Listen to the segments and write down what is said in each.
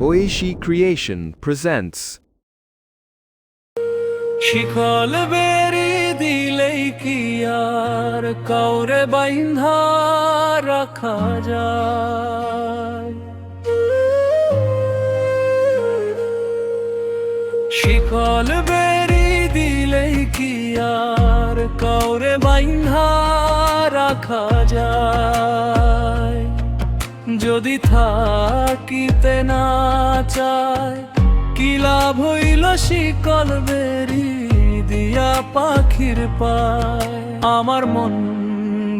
Oishi Creation presents শিকল বেরি দিলেই কি আর কাউরে বাইন্ধা রাখা যায় শিকল বেরি দিলেই কি আর কাউরে বাইন্ধা রাখা যায় যদি থাকিতে না চায়, কি লাভ হইল শিকল বেরি দিয়া পাখির পায়? আমার মন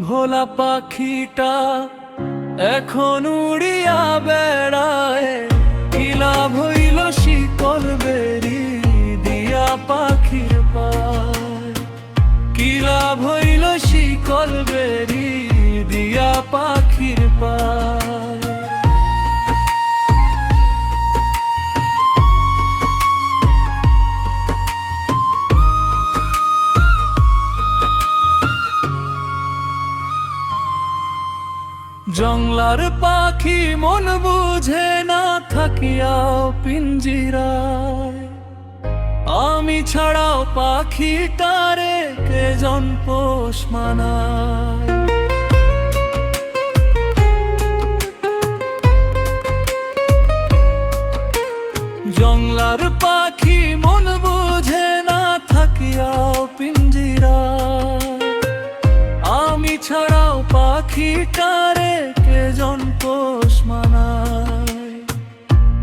ভোলা পাখিটা এখন উড়িয়া বেড়ায়, কি লাভ হইল শিকল বেরি দিয়া পাখির পায়? কি লাভ হইল শিকল বেরি দিয়া পাখির পায় জংলার পাখি মন বুঝে না থাকিয়াও পিঞ্জিরায়। আমি ছাড়াও পাখিটারে কে জন পোষ মানায়। জংলার পাখি মন বুঝে না থাকিয়াও পিঞ্জিরা। আমি ছাড়াও পাখি কারে কে জন পোষ মানায়?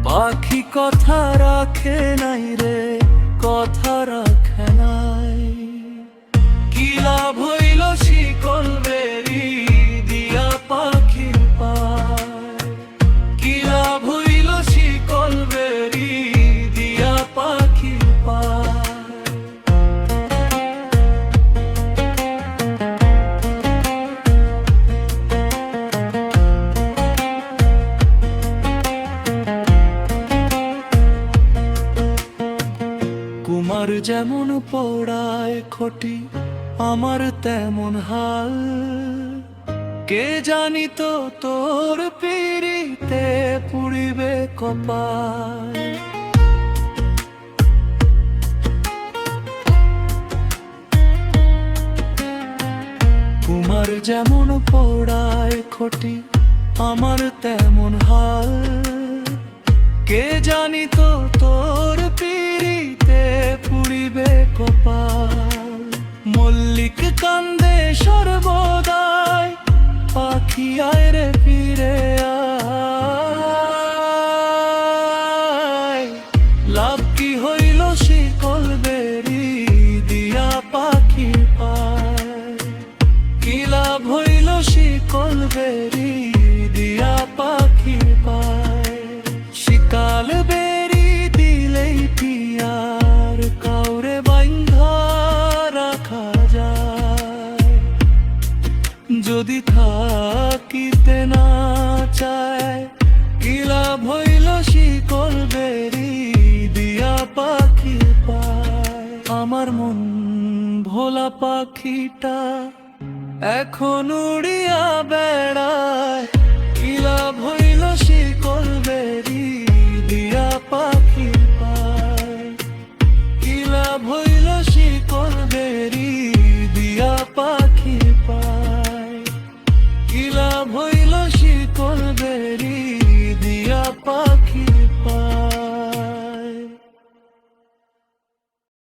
পাখি কথা রাখে নাই রে, কথা রাখে নাই কুমার যেমন পোড়ায় খটি আমার তেমন হাল। কে জানি তো তোর পিড়িতে পুড়িবে কপাল। কুমার যেমন পোড়ায় খটি আমার তেমন হাল। কে জানি তো তোর আয় রে ফিরে লাভ কি হইল শিকল বেরি, দিয়া পাখি পায়। কি লাভ হইল শিকল বেরি আমার মন ভোলা পাখিটা এখন উড়িয়া বেড়ায়।